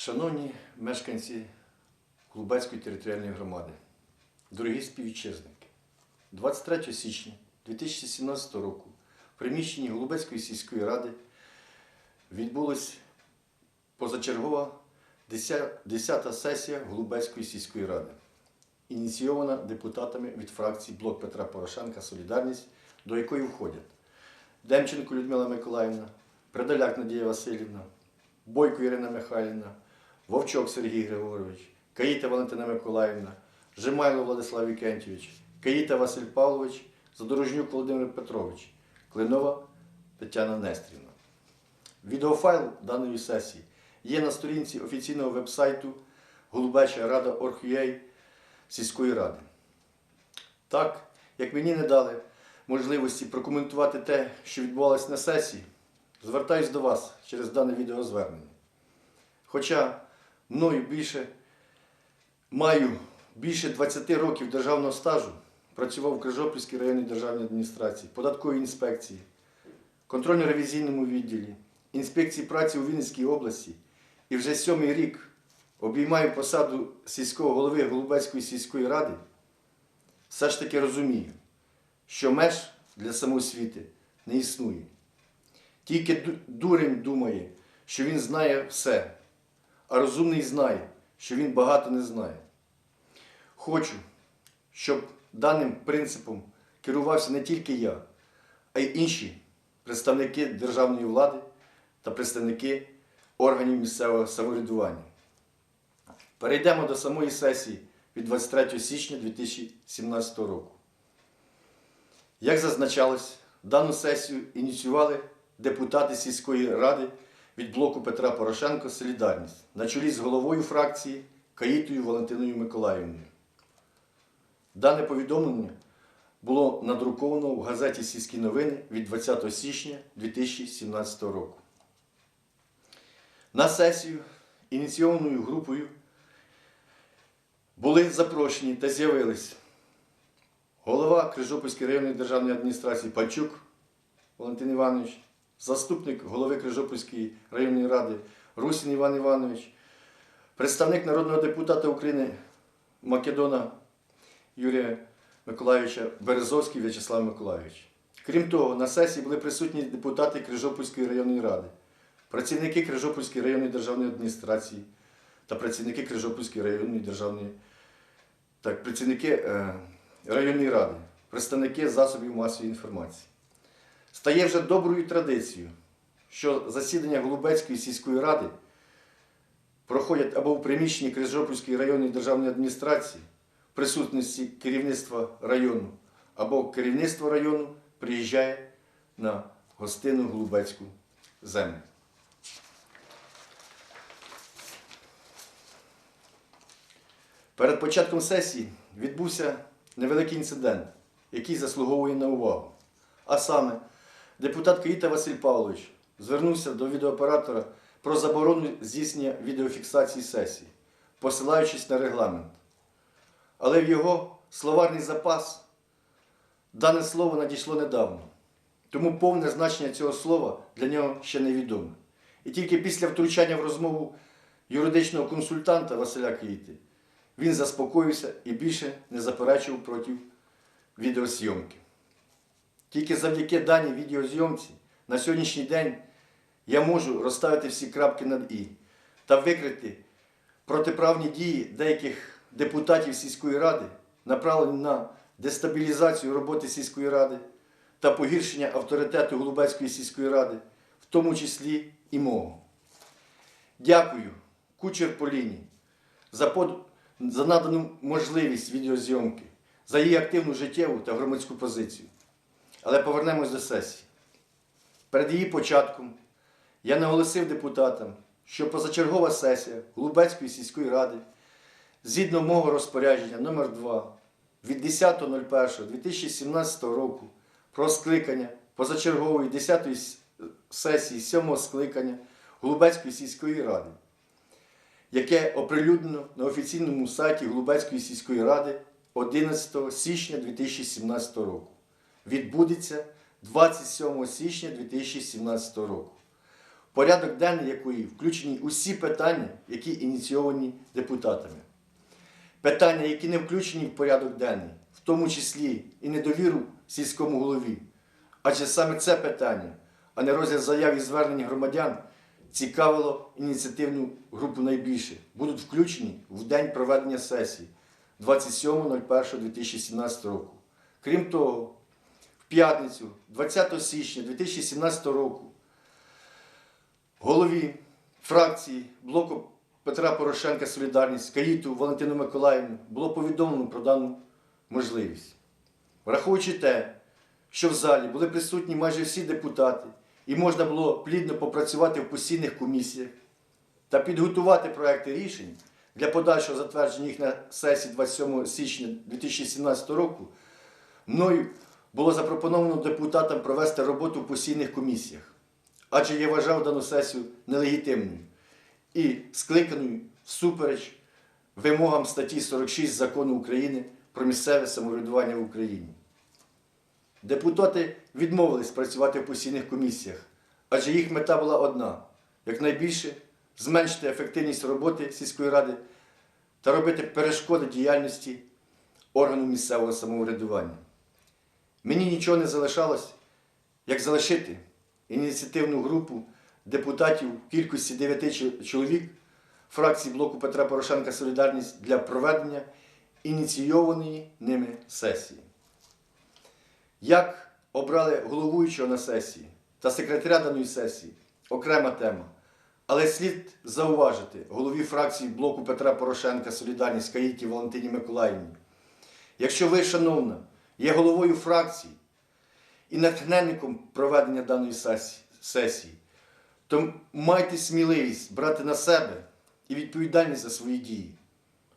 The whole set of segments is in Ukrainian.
Шановні мешканці Клубецької територіальної громади, дорогі співвітчизники, 23 січня 2017 року в приміщенні Голубецької сільської ради відбулась позачергова 10-та сесія Голубецької сільської ради, ініційована депутатами від фракції Блок Петра Порошенка Солідарність, до якої входять Демченко Людмила Миколаївна, Предаляк Надія Васильівна, Бойко Ірина Михайлівна, Вовчок Сергій Григорович, Каїта Валентина Миколаївна, Жемайло Владислав Вікентьович, Каїта Василь Павлович, Задорожнюк Володимир Петрович, Клинова Тетяна Нестрівна. Відеофайл даної сесії є на сторінці офіційного вебсайту Голубеча Рада Орхуєй сільської ради. Так, як мені не дали можливості прокоментувати те, що відбувалося на сесії, звертаюсь до вас через дане відеозвернення. Хоча мною більше маю більше 20 років державного стажу, працював в Крижопільській районній державній адміністрації, податковій інспекції, контрольно-ревізійному відділі, інспекції праці у Вінницькій області і вже сьомий рік обіймаю посаду сільського голови Голубецької сільської ради, все ж таки розумію, що меж для самоосвіти не існує. Тільки дурень думає, що він знає все, а розумний знає, що він багато не знає. Хочу, щоб даним принципом керувався не тільки я, а й інші представники державної влади та представники органів місцевого самоврядування. Перейдемо до самої сесії від 23 січня 2017 року. Як зазначалось, дану сесію ініціювали депутати сільської ради від блоку Петра Порошенка Солідарність на чолі з головою фракції Каїтою Валентиною Миколаївною. Дане повідомлення було надруковано в газеті Сільські новини від 20 січня 2017 року. На сесію ініційованою групою були запрошені та з'явились голова Крижопільської районної державної адміністрації Панчук Валентин Іванович, заступник голови Крижопільської районної ради Русін Іван Іванович, представник народного депутата України Македона Юрія Миколайовича Березовський В'ячеслав Миколайович. Крім того, на сесії були присутні депутати Крижопільської районної ради, працівники Крижопільської районної державної адміністрації та працівники Крижопільської районної державної так, працівники е, районної ради, представники засобів масової інформації. Стає вже доброю традицією, що засідання Голубецької сільської ради проходять або в приміщенні Крижопільської районної державної адміністрації в присутності керівництва району, або керівництво району приїжджає на гостину Голубецьку землю. Перед початком сесії відбувся невеликий інцидент, який заслуговує на увагу. А саме, депутат Каїта Василь Павлович звернувся до відеооператора про заборону здійснення відеофіксації сесії, посилаючись на регламент. Але в його словарний запас дане слово надійшло недавно. Тому повне значення цього слова для нього ще невідоме. І тільки після втручання в розмову юридичного консультанта Василя Киїти він заспокоївся і більше не заперечував проти відеозйомки. Тільки завдяки даній відеозйомці на сьогоднішній день я можу розставити всі крапки над І та викрити протиправні дії деяких депутатів сільської ради, направлені на дестабілізацію роботи сільської ради та погіршення авторитету Голубецької сільської ради, в тому числі і мого. Дякую, кучер Поліні, за, под... за надану можливість відеозйомки, за її активну життєву та громадську позицію. Але повернемось до сесії. Перед її початком я наголосив депутатам, що позачергова сесія Голубецької сільської ради згідно мого розпорядження номер 2 від 10.01.2017 року про скликання позачергової 10-ї сесії 7-го скликання Голубецької сільської ради, яке оприлюднено на офіційному сайті Голубецької сільської ради 11 січня 2017 року. Відбудеться 27 січня 2017 року. в порядок денний якої включені усі питання, які ініційовані депутатами. Питання, які не включені в порядок денний, в тому числі і недовіру сільському голові. Адже саме це питання, а не розгляд заяв і звернень громадян, цікавило ініціативну групу найбільше, будуть включені в день проведення сесії 27.01.2017 року. Крім того, п'ятницю, 20 січня 2017 року, голові фракції блоку Петра Порошенка Солідарність Каїту Валентину Миколаївну було повідомлено про дану можливість. Враховуючи те, що в залі були присутні майже всі депутати, і можна було плідно попрацювати в постійних комісіях та підготувати проекти рішень для подальшого затвердження їх на сесії 27 січня 2017 року, мною було запропоновано депутатам провести роботу в постійних комісіях, адже я вважав дану сесію нелегітимною і скликаною всупереч вимогам статті 46 закону України про місцеве самоврядування в Україні. Депутати відмовились працювати в постійних комісіях, адже їх мета була одна якнайбільше зменшити ефективність роботи сільської ради та робити перешкоди діяльності органу місцевого самоврядування. Мені нічого не залишалось, як залишити ініціативну групу депутатів в кількості 9 чоловік фракції блоку Петра Порошенка Солідарність для проведення ініційованої ними сесії. Як обрали головуючого на сесії та секретаря даної сесії окрема тема. Але слід зауважити голові фракції блоку Петра Порошенка Солідарність Каїті Валентині Миколаївні. Якщо ви, шановна, є головою фракції і натхненником проведення даної сесії- то майте сміливість брати на себе і відповідальність за свої дії.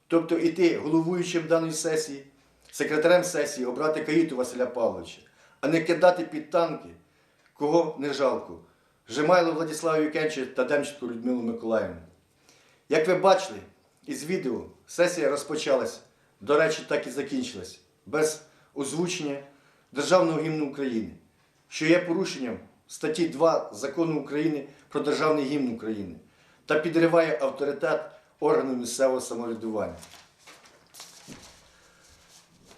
Тобто іти головуючим даної сесії, секретарем сесії обрати Каїту Василя Павловича, а не кидати під танки, кого не жалко. Жемайло Владислава Юкенча та Демченко Людмилу Миколаївну. Як ви бачили із відео, сесія розпочалась, до речі, так і закінчилась, без озвучення Державного гімну України, що є порушенням статті 2 Закону України про Державний гімн України та підриває авторитет органу місцевого самоврядування.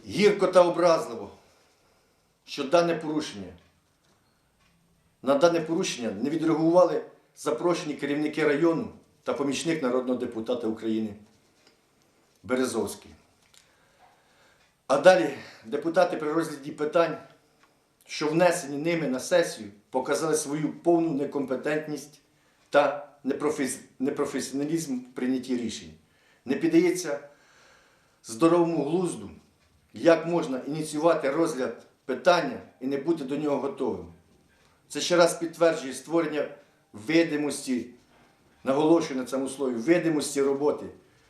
Гірко та образливо, що дане порушення на дане порушення не відреагували запрошені керівники району та помічник народного депутата України Березовський. А далі депутати при розгляді питань, що внесені ними на сесію, показали свою повну некомпетентність та непрофесіоналізм в прийнятті рішень. Не піддається здоровому глузду, як можна ініціювати розгляд питання і не бути до нього готовим. Це ще раз підтверджує створення видимості, наголошую на цьому слові, видимості роботи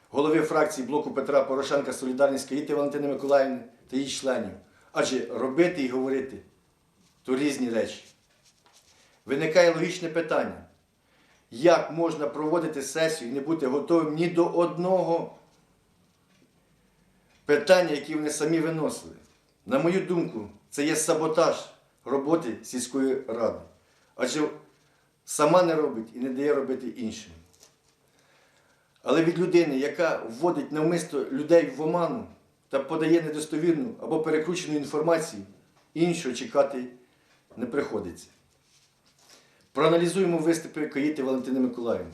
голови фракції блоку Петра Порошенка Солідарність Каїти Валентини Миколаївни та її членів. Адже робити і говорити то різні речі. Виникає логічне питання. Як можна проводити сесію і не бути готовим ні до одного питання, які вони самі виносили? На мою думку, це є саботаж роботи сільської ради. Адже сама не робить і не дає робити іншим. Але від людини, яка вводить навмисно людей в оману та подає недостовірну або перекручену інформацію, іншого чекати не приходиться. Проаналізуємо виступи Каїти Валентини Миколаївни.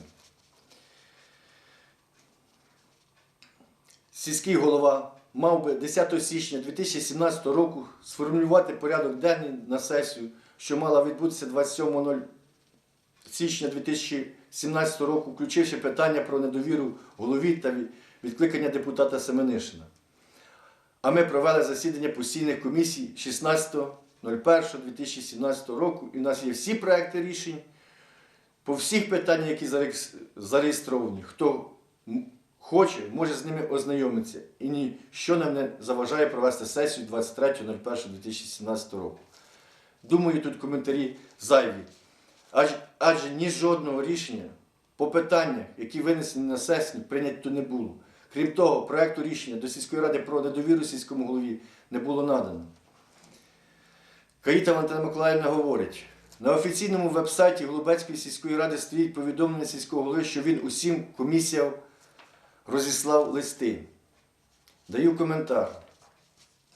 Сільський голова мав би 10 січня 2017 року сформулювати порядок денний на сесію, що мала відбутися 27 січня 2017 року, включивши питання про недовіру голові та відкликання депутата Семенишина. А ми провели засідання постійних комісій 16.01.2017 року, і у нас є всі проекти рішень по всіх питаннях, які зареєстровані. Хто хоче, може з ними ознайомитися. І ніщо нам не заважає провести сесію 23.01.2017 року. Думаю, тут коментарі зайві. Адже, адже ні жодного рішення по питаннях, які винесені на сесію, прийнято не було. Крім того, проекту рішення до сільської ради про недовіру сільському голові не було надано. Каїта Валентина Миколаївна говорить, На офіційному веб-сайті Голубецької сільської ради стоїть повідомлення сільського голови, що він усім комісіям розіслав листи. Даю коментар.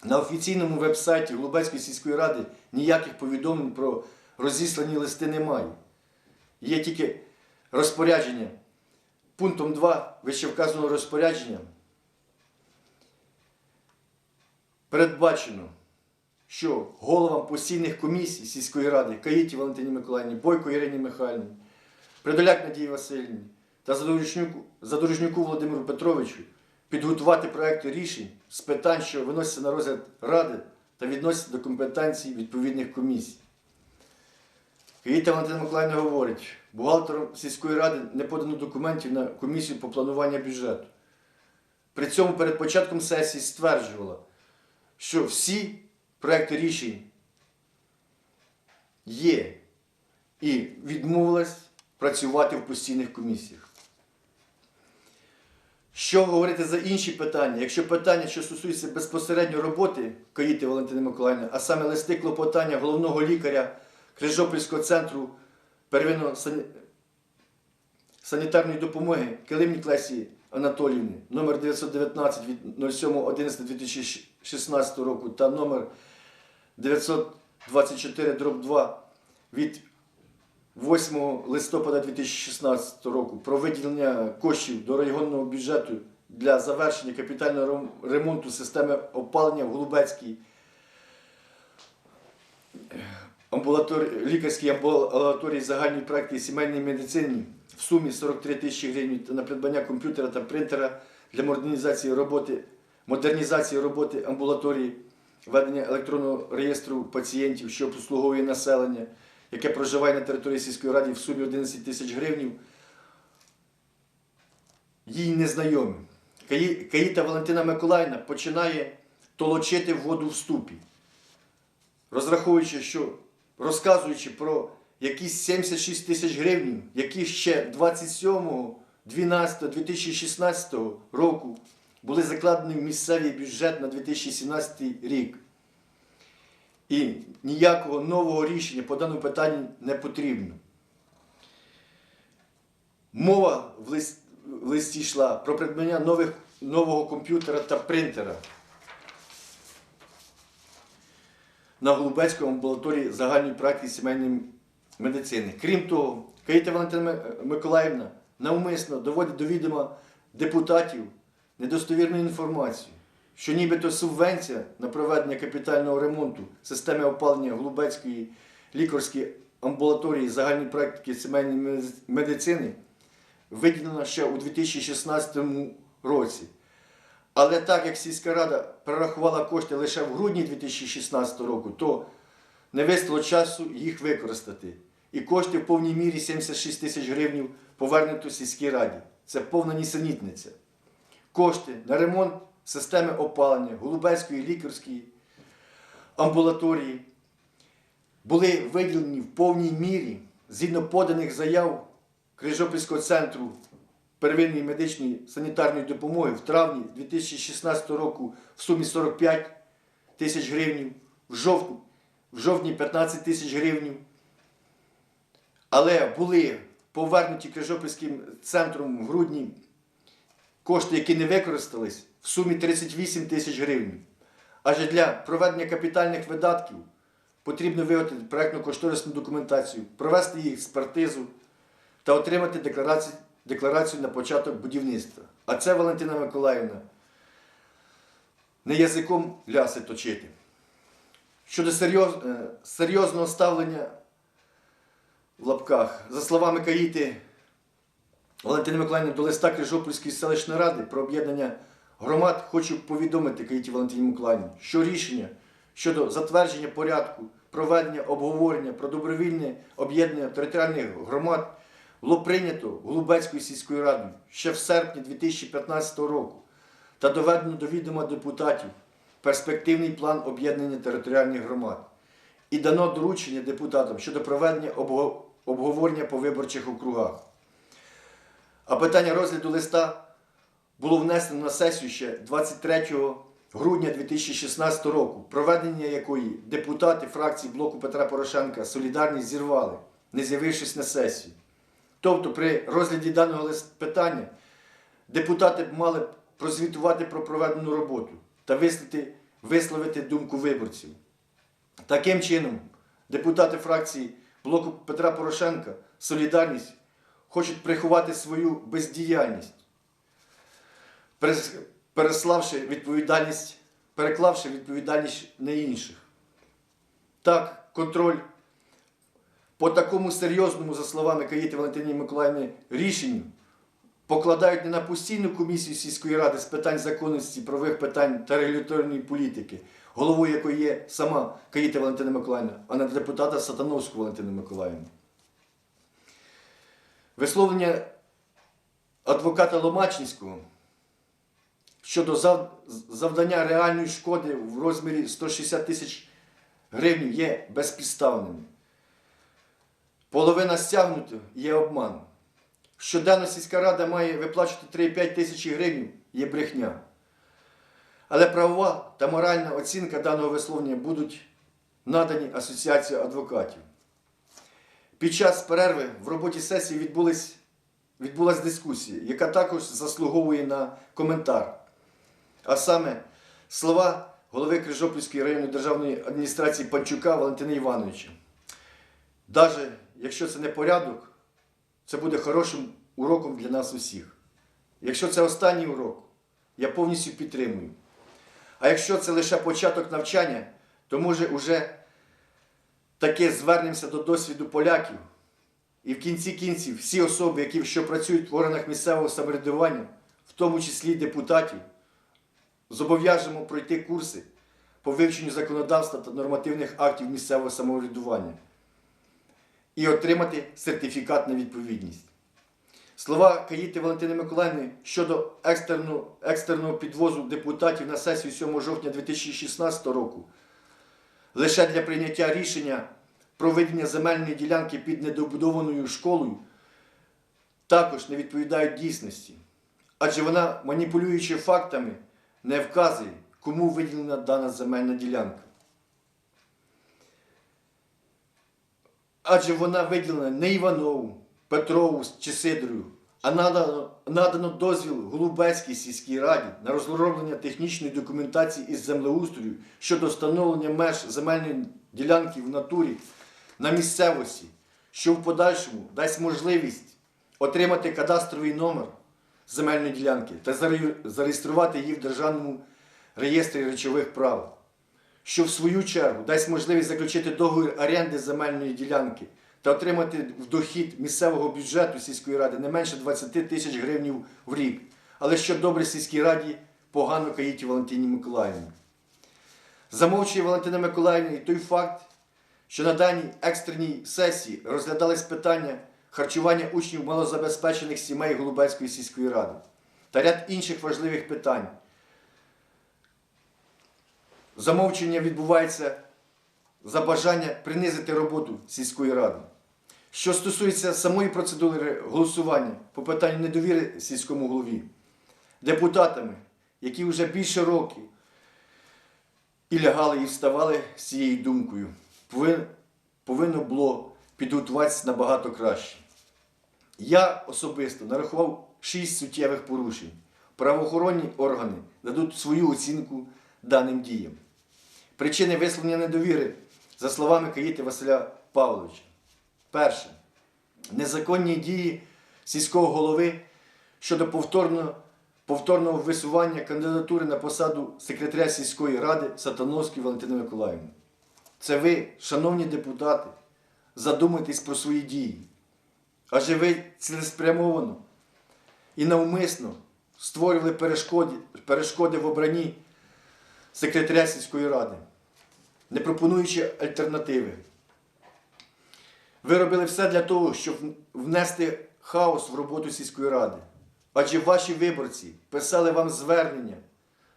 На офіційному веб-сайті Голубецької сільської ради ніяких повідомлень про розіслані листи немає. Є тільки розпорядження. Пунктом 2 вищевказаного розпорядження передбачено, що головам постійних комісій сільської ради Каїті Валентині Миколаївні, Бойко Ірині Михайлівні, Придоляк Надії Васильівні та Задорожнюку, Задорожнюку Володимиру Петровичу підготувати проекти рішень з питань, що виносяться на розгляд Ради та відносяться до компетенцій відповідних комісій. Каїта Валентина Миколаївна говорить, бухгалтером сільської ради не подано документів на комісію по плануванню бюджету. При цьому перед початком сесії стверджувала, що всі проекти рішень є і відмовилась працювати в постійних комісіях. Що говорити за інші питання? Якщо питання, що стосуються безпосередньо роботи Каїти Валентини Миколаївни, а саме листи клопотання головного лікаря Крижопільського центру первинної сані- санітарної допомоги Килимнік Лесі Анатоліївни, номер 919 від 07.11.2016 року та номер 924 дроб 2 від 8 листопада 2016 року про виділення коштів до районного бюджету для завершення капітального ремонту системи опалення в Голубецькій амбулатор... лікарській амбулаторії загальної практики сімейної медицини в сумі 43 тисячі гривень на придбання комп'ютера та принтера для модернізації роботи, модернізації роботи амбулаторії, ведення електронного реєстру пацієнтів, що обслуговує населення, яке проживає на території сільської ради в сумі 11 тисяч гривень, їй незнайомі. Каї- Каїта Валентина Миколаївна починає толочити воду в ступі розраховуючи, що розказуючи про якісь 76 тисяч гривень, які ще 27.12.2016 року були закладені в місцевий бюджет на 2017 рік. І ніякого нового рішення по даному питанню не потрібно. Мова в листі йшла про придбання нових, нового комп'ютера та принтера. На Голубецькому амбулаторії загальної практики сімейної медицини. Крім того, Каїта Валентина Миколаївна навмисно доводить до відома депутатів недостовірну інформацію, що нібито субвенція на проведення капітального ремонту системи опалення Голубецької лікарської амбулаторії загальної практики сімейної меди- медицини виділена ще у 2016 році. Але так як сільська рада перерахувала кошти лише в грудні 2016 року, то не вистало часу їх використати. І кошти в повній мірі 76 тисяч гривень повернуто сільській раді. Це повна нісенітниця. Кошти на ремонт системи опалення Голубецької лікарської амбулаторії були виділені в повній мірі згідно поданих заяв Крижопільського центру первинної медичної санітарної допомоги в травні 2016 року в сумі 45 тисяч гривень, в жовтні, в жовтні 15 тисяч гривень. Але були повернуті Крижопільським центром в грудні кошти, які не використались, в сумі 38 тисяч гривень. Адже для проведення капітальних видатків потрібно виготовити проєктно-кошторисну документацію, провести їх експертизу та отримати декларацію, декларацію на початок будівництва. А це Валентина Миколаївна не язиком ляси точити. Щодо серйоз, е, серйозного ставлення в лапках, за словами Каїти Валентини Миколаївни до листа Крижопільської селищної ради про об'єднання громад, хочу повідомити Каїті Валентині Миколаївні, що рішення щодо затвердження порядку проведення обговорення про добровільне об'єднання територіальних громад було прийнято Голубецькою сільською радою ще в серпні 2015 року та доведено до відома депутатів перспективний план об'єднання територіальних громад і дано доручення депутатам щодо проведення обговорення по виборчих округах. А питання розгляду листа було внесено на сесію ще 23 грудня 2016 року, проведення якої депутати фракції блоку Петра Порошенка Солідарність зірвали, не з'явившись на сесію. Тобто, при розгляді даного питання депутати мали б прозвітувати про проведену роботу та висловити, висловити думку виборців. Таким чином, депутати фракції блоку Петра Порошенка Солідарність хочуть приховати свою бездіяльність, переславши відповідальність, переклавши відповідальність на інших. Так, контроль по такому серйозному, за словами Каїти Валентині Миколаївни, рішенню покладають не на постійну комісію сільської ради з питань законності, правових питань та регуляторної політики, головою якої є сама Каїта Валентина Миколаївна, а на депутата Сатановську Валентину Миколаївну. Висловлення адвоката Ломачинського щодо завдання реальної шкоди в розмірі 160 тисяч гривень є безпідставними. Половина стягнута є обман. Щоденно сільська рада має виплачувати 3-5 тисяч гривень є брехня. Але правова та моральна оцінка даного висловлення будуть надані Асоціації адвокатів. Під час перерви в роботі сесії відбулась дискусія, яка також заслуговує на коментар. А саме слова голови Крижопільської районної державної адміністрації Панчука Валентина Івановича. Навіть якщо це не порядок, це буде хорошим уроком для нас усіх. Якщо це останній урок, я повністю підтримую. А якщо це лише початок навчання, то може уже таки звернемося до досвіду поляків. І в кінці кінців всі особи, які що працюють в органах місцевого самоврядування, в тому числі депутатів, зобов'яжемо пройти курси по вивченню законодавства та нормативних актів місцевого самоврядування і отримати сертифікат на відповідність. Слова Каїти Валентини Миколаївни щодо екстерну, екстерного підвозу депутатів на сесію 7 жовтня 2016 року лише для прийняття рішення про виділення земельної ділянки під недобудованою школою також не відповідають дійсності. Адже вона, маніпулюючи фактами, не вказує, кому виділена дана земельна ділянка. Адже вона виділена не Іванову, Петрову чи Сидору, а надано, надано дозвіл Голубецькій сільській раді на розроблення технічної документації із землеустрою щодо встановлення меж земельної ділянки в натурі на місцевості, що в подальшому дасть можливість отримати кадастровий номер земельної ділянки та зареєструвати її в Державному реєстрі речових прав що в свою чергу дасть можливість заключити договір оренди земельної ділянки та отримати в дохід місцевого бюджету сільської ради не менше 20 тисяч гривень в рік. Але що добре сільській раді, погано Каїті Валентині Миколаївні. Замовчує Валентина Миколаївна і той факт, що на даній екстреній сесії розглядались питання харчування учнів малозабезпечених сімей Голубецької сільської ради та ряд інших важливих питань. Замовчення відбувається за бажання принизити роботу сільської ради. Що стосується самої процедури голосування по питанню недовіри сільському голові, депутатами, які вже більше років і лягали, і вставали з цією думкою, повинно було підготуватися набагато краще. Я особисто нарахував шість суттєвих порушень. Правоохоронні органи дадуть свою оцінку даним діям. Причини висловлення недовіри, за словами Каїти Василя Павловича. Перше. Незаконні дії сільського голови щодо повторного, повторного висування кандидатури на посаду секретаря сільської ради Сатановської Валентини Миколаївни. Це ви, шановні депутати, задумайтесь про свої дії. Адже ви цілеспрямовано і навмисно створювали перешкоди, перешкоди в обранні секретаря сільської ради, не пропонуючи альтернативи. Ви робили все для того, щоб внести хаос в роботу сільської ради. Адже ваші виборці писали вам звернення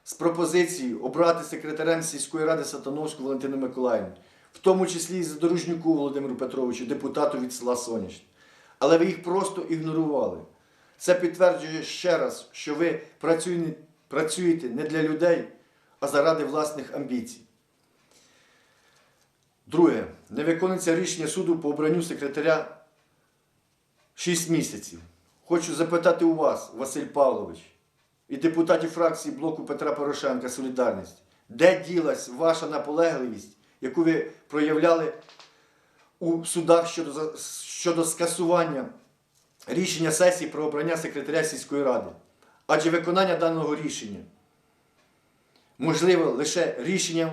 з пропозицією обрати секретарем сільської ради Сатановську Валентину Миколаївну, в тому числі і Задорожнюку Володимиру Петровичу, депутату від села Сонячне. Але ви їх просто ігнорували. Це підтверджує ще раз, що ви працюєте- не для людей, а заради власних амбіцій. Друге, не виконується рішення суду по обранню секретаря 6 місяців. Хочу запитати у вас, Василь Павлович, і депутатів фракції блоку Петра Порошенка Солідарність, де ділась ваша наполегливість, яку ви проявляли у судах щодо, щодо скасування рішення сесії про обрання секретаря сільської ради? Адже виконання даного рішення можливо лише рішенням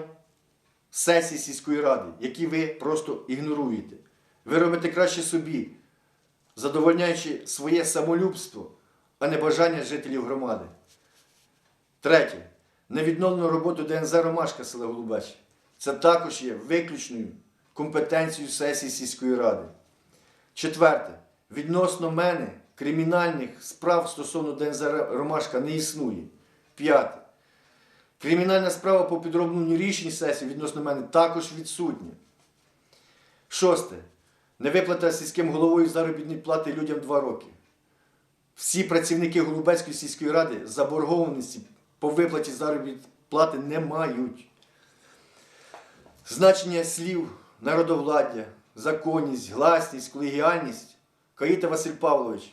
сесії сільської ради, які ви просто ігноруєте. Ви робите краще собі, задовольняючи своє самолюбство, а не бажання жителів громади. Третє. Невідновлену роботу ДНЗ Ромашка села Голубачі. Це також є виключною компетенцією сесії сільської ради. Четверте. Відносно мене кримінальних справ стосовно ДНЗ Ромашка не існує. П'яте. Кримінальна справа по підробленню рішень сесії відносно мене також відсутня. Шосте. Невиплата сільським головою заробітної плати людям 2 роки. Всі працівники Голубецької сільської ради заборгованості по виплаті заробітної плати не мають. Значення слів народовладдя, законність, гласність, колегіальність Каїта Василь Павлович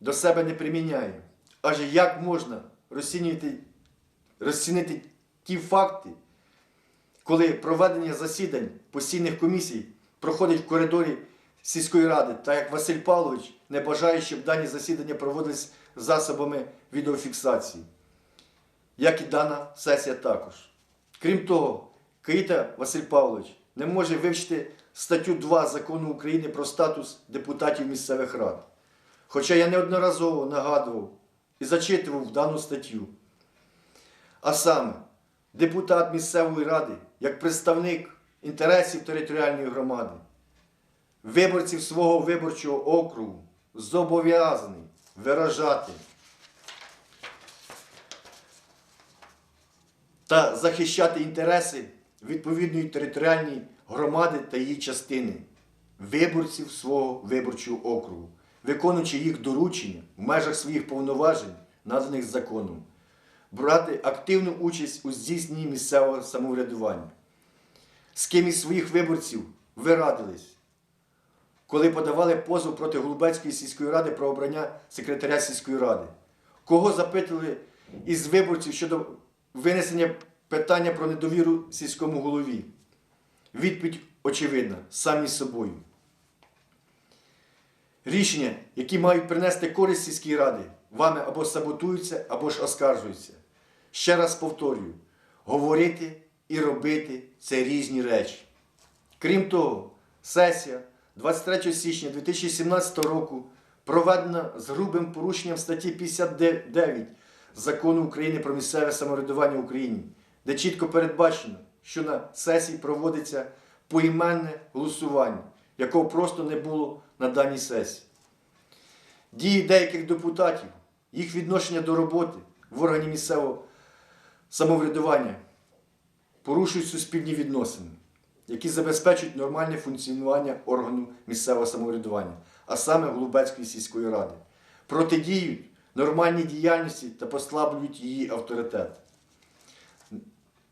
до себе не приміняє. Аже як можна розцінювати розцінити ті факти, коли проведення засідань постійних комісій проходить в коридорі сільської ради, так як Василь Павлович не бажає, щоб дані засідання проводились засобами відеофіксації, як і дана сесія також. Крім того, Каїта Василь Павлович не може вивчити статтю 2 закону України про статус депутатів місцевих рад. Хоча я неодноразово нагадував і зачитував дану статтю. А саме, депутат місцевої ради, як представник інтересів територіальної громади, виборців свого виборчого округу, зобов'язаний виражати та захищати інтереси відповідної територіальної громади та її частини, виборців свого виборчого округу, виконуючи їх доручення в межах своїх повноважень, наданих законом брати активну участь у здійсненні місцевого самоврядування. З ким із своїх виборців ви радились, коли подавали позов проти Голубецької сільської ради про обрання секретаря сільської ради? Кого запитували із виборців щодо винесення питання про недовіру сільському голові? Відповідь очевидна, самі собою. Рішення, які мають принести користь сільській раді, вами або саботуються, або ж оскаржуються. Ще раз повторюю: говорити і робити це різні речі. Крім того, сесія 23 січня 2017 року проведена з грубим порушенням статті 59 Закону України про місцеве самоврядування в Україні, де чітко передбачено, що на сесії проводиться поіменне голосування, якого просто не було на даній сесії. Дії деяких депутатів, їх відношення до роботи в органі місцевого самоврядування порушують суспільні відносини, які забезпечують нормальне функціонування органу місцевого самоврядування, а саме Голубецької сільської ради, протидіють нормальній діяльності та послаблюють її авторитет.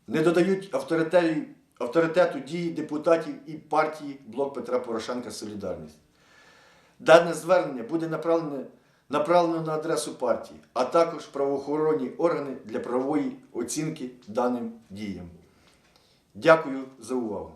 Не додають авторитету, дії депутатів і партії Блок Петра Порошенка Солідарність. Дане звернення буде направлене, направлено на адресу партії, а також правоохоронні органи для правової оцінки даним діям. Дякую за увагу.